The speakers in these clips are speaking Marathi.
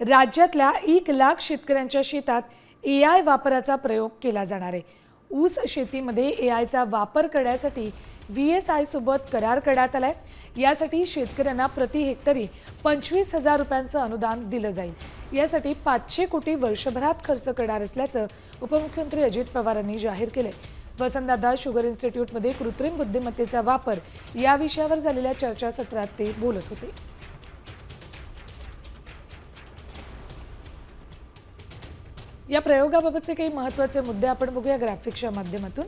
राज्यातल्या एक लाख शेतकऱ्यांच्या शेतात ए आय वापराचा प्रयोग केला जाणार आहे. ऊस शेतीमध्ये ए आयचा वापर करण्यासाठी व्ही एस आयसोबत करार करण्यात आलाय. यासाठी शेतकऱ्यांना प्रति हेक्टरी पंचवीस हजार रुपयांचं अनुदान दिलं जाईल. यासाठी पाचशे कोटी वर्षभरात खर्च करणार असल्याचं उपमुख्यमंत्री अजित पवारांनी जाहीर जाहीर आहे वसंतदादा शुगर इन्स्टिट्यूटमध्ये कृत्रिम बुद्धिमत्तेचा वापर या विषयावर झालेल्या चर्चासत्रात ते बोलत होते. या प्रयोगाबाबतचे काही महत्त्वाचे मुद्दे आपण बघूया ग्राफिक्सच्या माध्यमातून.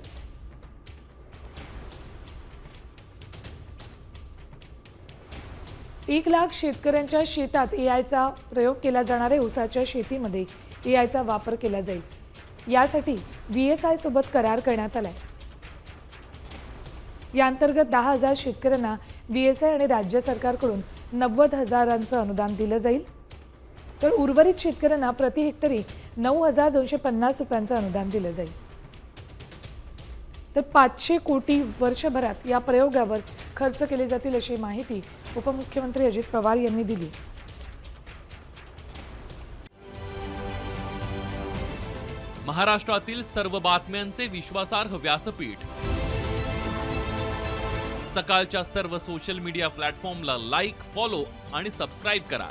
एक लाख शेतकऱ्यांच्या शेतात ए आयचा प्रयोग केला जाणार आहे ऊसाच्या शेतीमध्ये ए आयचा वापर केला जाईल. यासाठी व्ही एस आय सोबत करार करण्यात आला आहे या अंतर्गत दहा हजार शेतकऱ्यांना व्ही एस आय आणि राज्य सरकारकडून नव्वद हजारांचं अनुदान दिलं जाईल. तर उर्वरित शेतकऱ्यांना प्रति हेक्टरी नऊ हजार दोनशे पन्नास रुपयांचं अनुदान दिलं जाईल. तर पाचशे कोटी वर्षभरात या प्रयोगावर खर्च केले जातील अशी माहिती उपमुख्यमंत्री अजित पवार यांनी दिली. महाराष्ट्रातील सर्व बातम्यांचे विश्वासार्ह व्यासपीठ. सकाळच्या सर्व सोशल मीडिया प्लॅटफॉर्मला लाईक फॉलो आणि सबस्क्राईब करा.